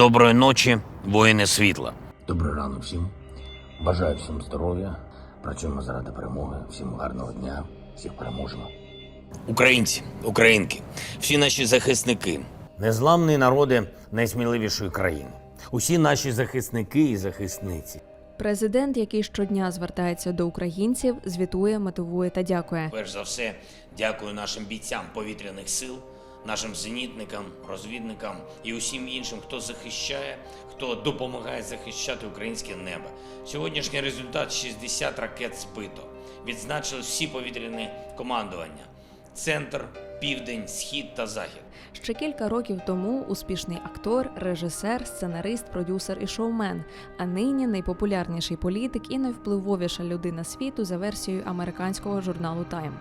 Доброї ночі, воїни світла. Добрий ранок всім. Бажаю всім здоров'я. Працюємо заради перемоги. Всім гарного дня. Всіх переможемо. Українці, українки, всі наші захисники, незламні народи найсміливішої країни. Усі наші захисники і захисниці. Президент, який щодня звертається до українців, звітує, мотивує та дякує. Перш за все, дякую нашим бійцям повітряних сил, нашим зенітникам, розвідникам і усім іншим, хто захищає, хто допомагає захищати українське небо. Сьогоднішній результат 60 ракет збито. Відзначили всі повітряні командування: центр, південь, схід та захід. Ще кілька років тому успішний актор, режисер, сценарист, продюсер і шоумен. А нині найпопулярніший політик і найвпливовіша людина світу за версією американського журналу Time.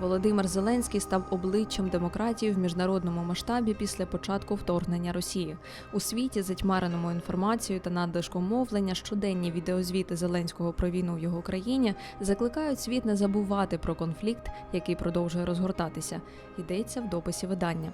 Володимир Зеленський став обличчям демократії в міжнародному масштабі після початку вторгнення Росії. У світі, затьмареному інформацією та надлишком мовлення, щоденні відеозвіти Зеленського про війну в його країні закликають світ не забувати про конфлікт, який продовжує розгортатися. Йдеться в дописі видання.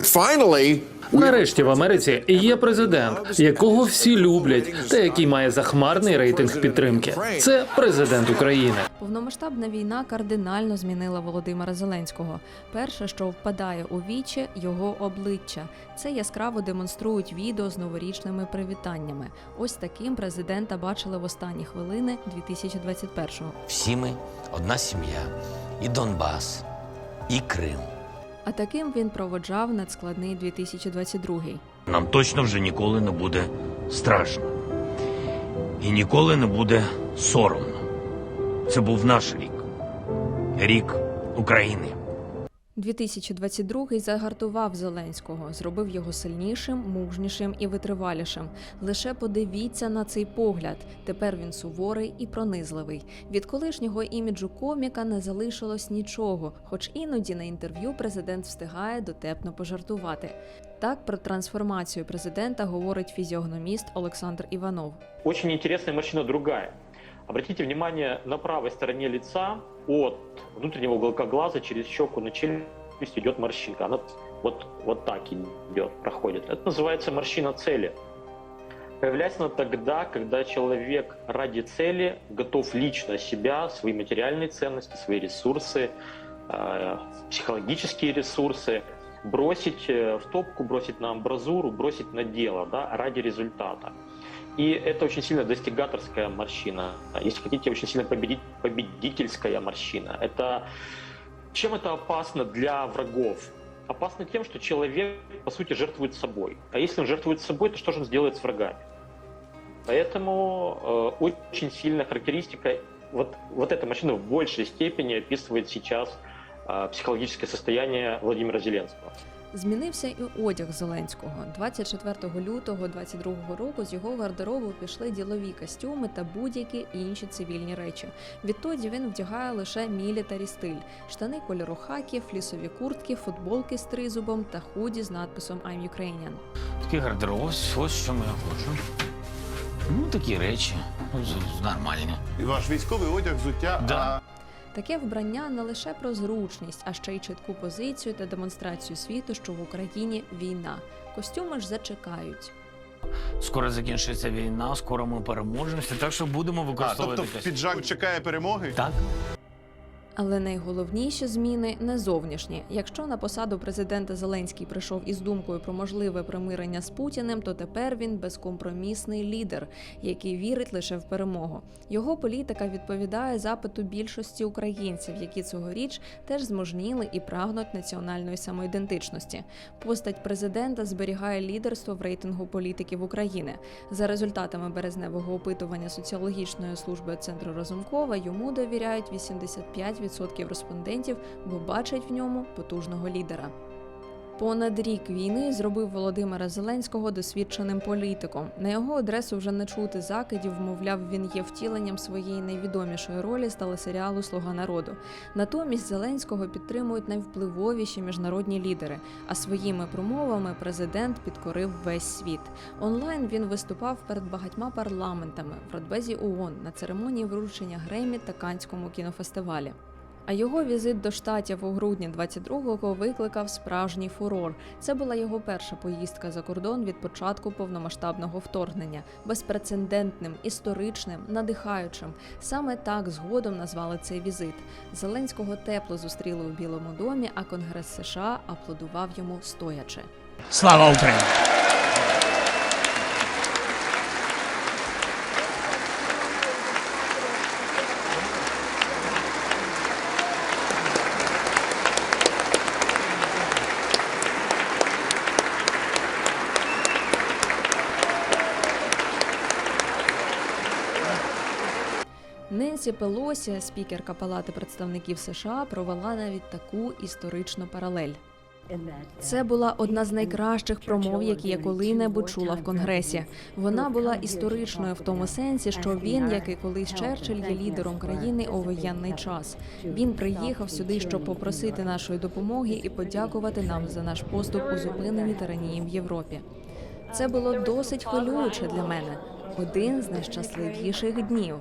Finally, Нарешті в Америці є президент, якого всі люблять, та який має захмарний рейтинг підтримки. Це президент України. Повномасштабна війна кардинально змінила Володимира Зеленського. Перше, що впадає у вічі, його обличчя. Це яскраво демонструють відео з новорічними привітаннями. Ось таким президента бачили в останні хвилини 2021-го. Всі ми одна сім'я, і Донбас, і Крим. А таким він проводжав надскладний 2022 Нам точно вже ніколи не буде страшно. І ніколи не буде соромно. Це був наш рік. Рік України. 2022 загартував Зеленського, зробив його сильнішим, мужнішим і витривалішим. Лише подивіться на цей погляд. Тепер він суворий і пронизливий. Від колишнього іміджу коміка не залишилось нічого, хоч іноді на інтерв'ю президент встигає дотепно пожартувати. Так про трансформацію президента говорить фізіогноміст Олександр Іванов. Очень интересная морщина другая. Обратите внимание, на правой стороне лица от внутреннего уголка глаза через щеку на челюсть идет морщинка. Она вот, вот так идет, проходит. Это называется морщина цели. Появляется она тогда, когда человек ради цели готов лично себя, свои материальные ценности, свои ресурсы, э, психологические ресурсы бросить э, в топку, бросить на амбразуру, бросить на дело да, ради результата. И это очень сильно достигаторская морщина. Если хотите, очень сильно победить, победительская морщина. Это чем это опасно для врагов? Опасно тем, что человек, по сути, жертвует собой. А если он жертвует собой, то что же он сделает с врагами? Поэтому э, очень сильная характеристика, вот, вот эта машина в большей степени описывает сейчас э, психологическое состояние Владимира Зеленского. Змінився і одяг Зеленського. 24 лютого 22 року з його гардеробу пішли ділові костюми та будь-які інші цивільні речі. Відтоді він вдягає лише мілітарі стиль: штани кольору хакі, флісові куртки, футболки з тризубом та худі з надписом I'm Ukrainian. Такий гардероб, ось, ось що я хочу. Ну, такі речі. ну, Нормальні. і ваш військовий одяг, взуття, Да. Таке вбрання не лише про зручність, а ще й чітку позицію та демонстрацію світу, що в Україні війна. Костюми ж зачекають. Скоро закінчиться війна, скоро ми переможемося, так що будемо а, а використовувати тобто костюм. піджак чекає перемоги? Так. Але найголовніші зміни не зовнішні. Якщо на посаду президента Зеленський прийшов із думкою про можливе примирення з Путіним, то тепер він безкомпромісний лідер, який вірить лише в перемогу. Його політика відповідає запиту більшості українців, які цьогоріч теж зможніли і прагнуть національної самоідентичності. Постать президента зберігає лідерство в рейтингу політиків України. За результатами березневого опитування соціологічної служби центру Разумкова йому довіряють 85% респондентів, бо бачать в ньому потужного лідера. Понад рік війни зробив Володимира Зеленського досвідченим політиком. На його адресу вже не чути закидів, мовляв, він є втіленням своєї найвідомішої ролі з телесеріалу Слуга народу. Натомість Зеленського підтримують найвпливовіші міжнародні лідери. А своїми промовами президент підкорив весь світ. Онлайн він виступав перед багатьма парламентами в Радбезі ООН на церемонії вручення Гремі та Канському кінофестивалі. А його візит до штатів у грудні 22-го викликав справжній фурор. Це була його перша поїздка за кордон від початку повномасштабного вторгнення, безпрецедентним, історичним, надихаючим. Саме так згодом назвали цей візит. Зеленського тепло зустріли у Білому домі, а Конгрес США аплодував йому стоячи. Слава Україні! Ненсі Пелосі, спікерка Палати представників США, провела навіть таку історичну паралель. Це була одна з найкращих промов, які я коли-небудь чула в конгресі. Вона була історичною в тому сенсі, що він, як і колись Черчилль, є лідером країни у воєнний час. Він приїхав сюди, щоб попросити нашої допомоги і подякувати нам за наш поступ у зупиненні тиранії в Європі. Це було досить хвилююче для мене. Один з найщасливіших днів.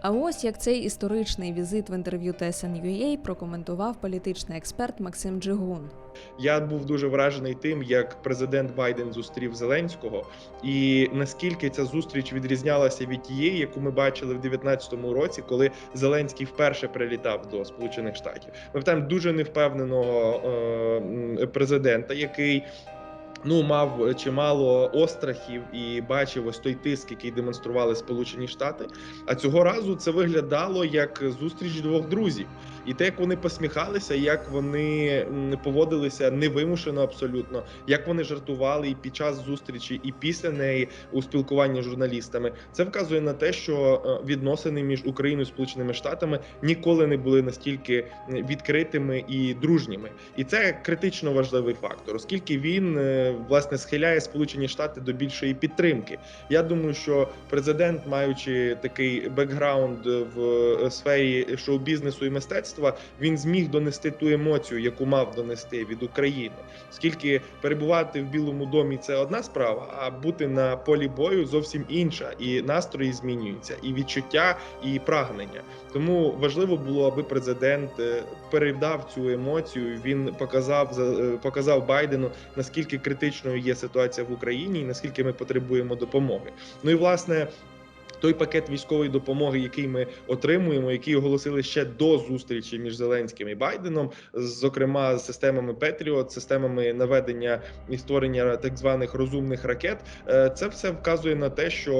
А ось як цей історичний візит в інтерв'ю TSN.ua прокоментував політичний експерт Максим Джигун. Я був дуже вражений тим, як президент Байден зустрів Зеленського, і наскільки ця зустріч відрізнялася від тієї, яку ми бачили в 2019 році, коли Зеленський вперше прилітав до Сполучених Штатів. Ми там дуже невпевненого е, президента, який. Ну, мав чимало острахів і бачив ось той тиск, який демонстрували Сполучені Штати. А цього разу це виглядало як зустріч двох друзів, і те, як вони посміхалися, як вони поводилися невимушено абсолютно, як вони жартували і під час зустрічі, і після неї у спілкуванні з журналістами, це вказує на те, що е, відносини між Україною і Сполученими Штатами ніколи не були настільки відкритими і дружніми, і це критично важливий фактор, оскільки він е, власне схиляє Сполучені Штати до більшої підтримки. Я думаю, що президент, маючи такий бекграунд в е, сфері шоу-бізнесу і мистецтва, він зміг донести ту емоцію, яку мав донести від України. Оскільки перебувати в Білому домі це одна справа, а бути на полі бою зовсім інша, і настрої змінюються, і відчуття, і прагнення. Тому важливо було, аби президент е, передав цю емоцію. Він показав е, показав Байдену наскільки критичною є ситуація в Україні, і наскільки ми потребуємо допомоги. Ну і власне. Той пакет військової допомоги, який ми отримуємо, який оголосили ще до зустрічі між Зеленським і Байденом, зокрема з системами Петріот, системами наведення і створення так званих розумних ракет, е, це все вказує на те, що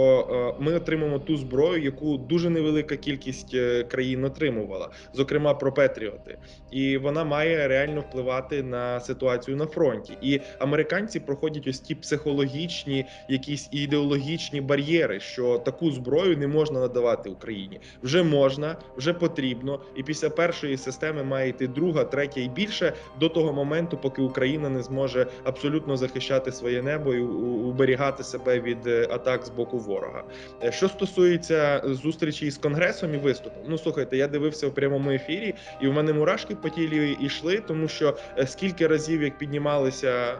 е, ми отримаємо ту зброю, яку дуже невелика кількість е, країн отримувала, зокрема про Петріоти, і вона має реально впливати на ситуацію на фронті. І американці проходять ось ті психологічні, якісь ідеологічні бар'єри, що таку зброю не можна надавати Україні. Вже можна, вже потрібно, і після першої системи має йти друга, третя і більше до того моменту, поки Україна не зможе абсолютно захищати своє небо і уберігати себе від е, атак з боку ворога. Е, Що стосується зустрічі із конгресом і виступом, ну слухайте, я дивився в прямому ефірі, і в мене мурашки по тілі йшли, тому що е, скільки разів як піднімалися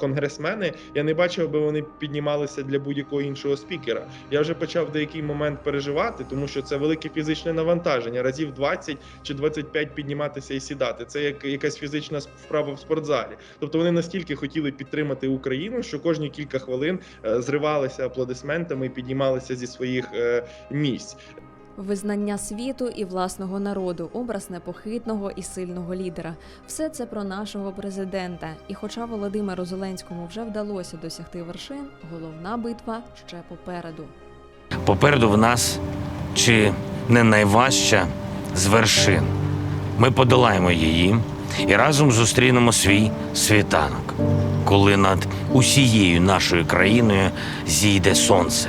конгресмени, я не бачив, аби вони піднімалися для будь-якого іншого спікера. Я вже почав в деякий момент переживати, тому що це велике фізичне навантаження. Разів 20 чи 25 підніматися і сідати. Це як якась фізична вправа в спортзалі. Тобто вони настільки хотіли підтримати Україну, що кожні кілька хвилин е, зривалися аплодисментами і піднімалися зі своїх е, місць. Визнання світу і власного народу, образ непохитного і сильного лідера. Все це про нашого президента. І хоча Володимиру Зеленському вже вдалося досягти вершин, головна битва ще попереду. Попереду в нас чи не найважча з вершин. Ми подолаємо її і разом зустрінемо свій світанок, коли над усією нашою країною зійде сонце.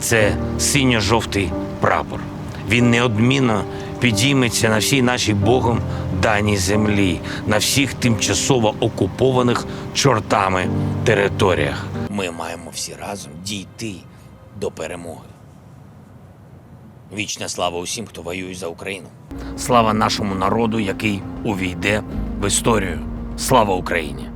Це синьо-жовтий прапор. Він неодмінно підійметься на всій нашій Богом даній землі, на всіх тимчасово окупованих чортами територіях. Ми маємо всі разом дійти до перемоги. Вічна слава усім, хто воює за Україну. Слава нашому народу, який увійде в історію. Слава Україні!